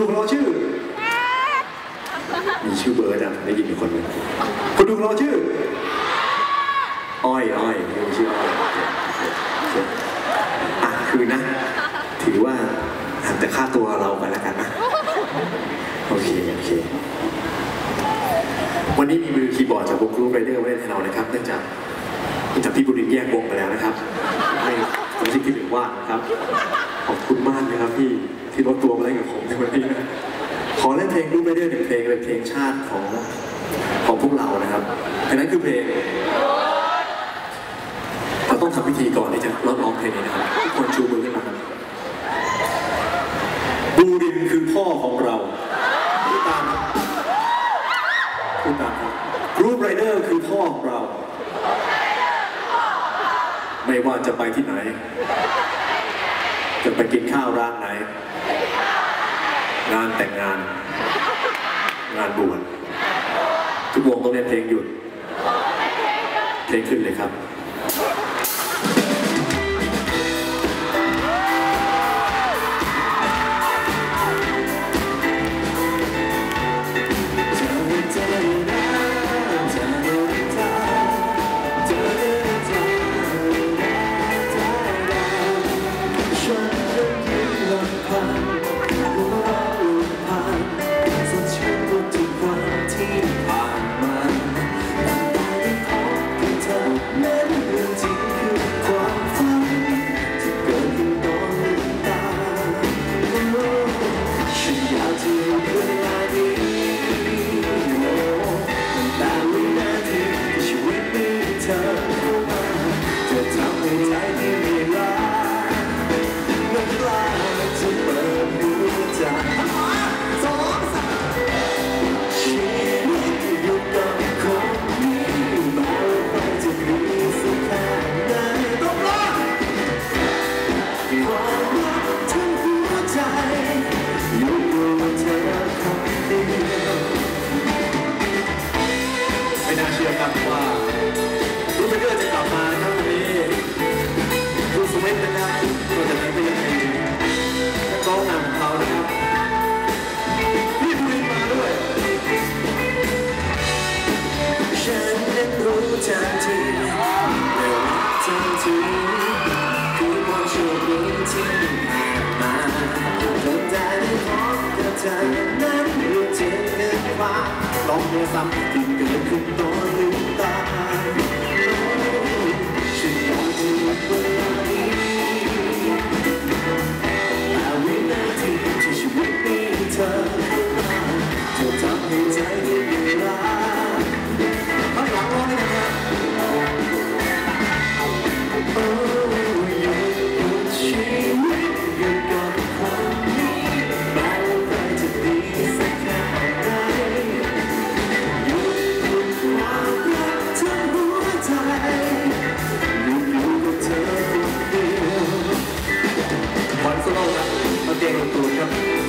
ดูของเราชื่อ มีชื่อเบิร์ดอะได้ยินมีคนหนึ่งคนดูของเราชื่อ อ้อยอ้อยมีชื่ออ้อยโอเคโอเคอะคือนะ ถือว่าหักแต่ค่าตัวเราไปแล้วกันนะ โอเค โอเค วันนี้มีมือคีย์บอร์ดจากวงกรุ๊ปไรเดอร์ไว้ในเรานะครับ เนื่องจากเนื่องจากพี่บุรินทร์แยกวงไปแล้วนะครับ ให้สมาชิกที่เหลือว่างนะครับ ขอบคุณมากนะครับพี่ ที่ลดตัวมาเล่นกับผมในวันนี้นะขอเล่นเพลงรูปไรเดอร์หนึ่งเพลงเป็นเพลงชาติของของพวกเรานะครับเพลงนั้นคือเพลงเราต้องทำพิธีก่อนที่จะร้องเพลงนี้นะครับทุกคนชูมือขึ้นมาบูรินคือพ่อของเราพูดตามครับพูดตามครับกรุ๊ปไรเดอร์คือพ่อของเรา ไม่ว่าจะไปที่ไหน จะไปกินข้าวร้านไหน งานแต่งงาน งานบวชทุกวงต้องเล่นเพลงหยุดเพลงขึ้นเลยครับ น่ ได้ซ้ำที่เกิดขึ้นตอนลืมตาฉันอยากจะหยุดเวลานี้แต่วินาทีที่ชีวิตมีเธอ Daniel Solutions.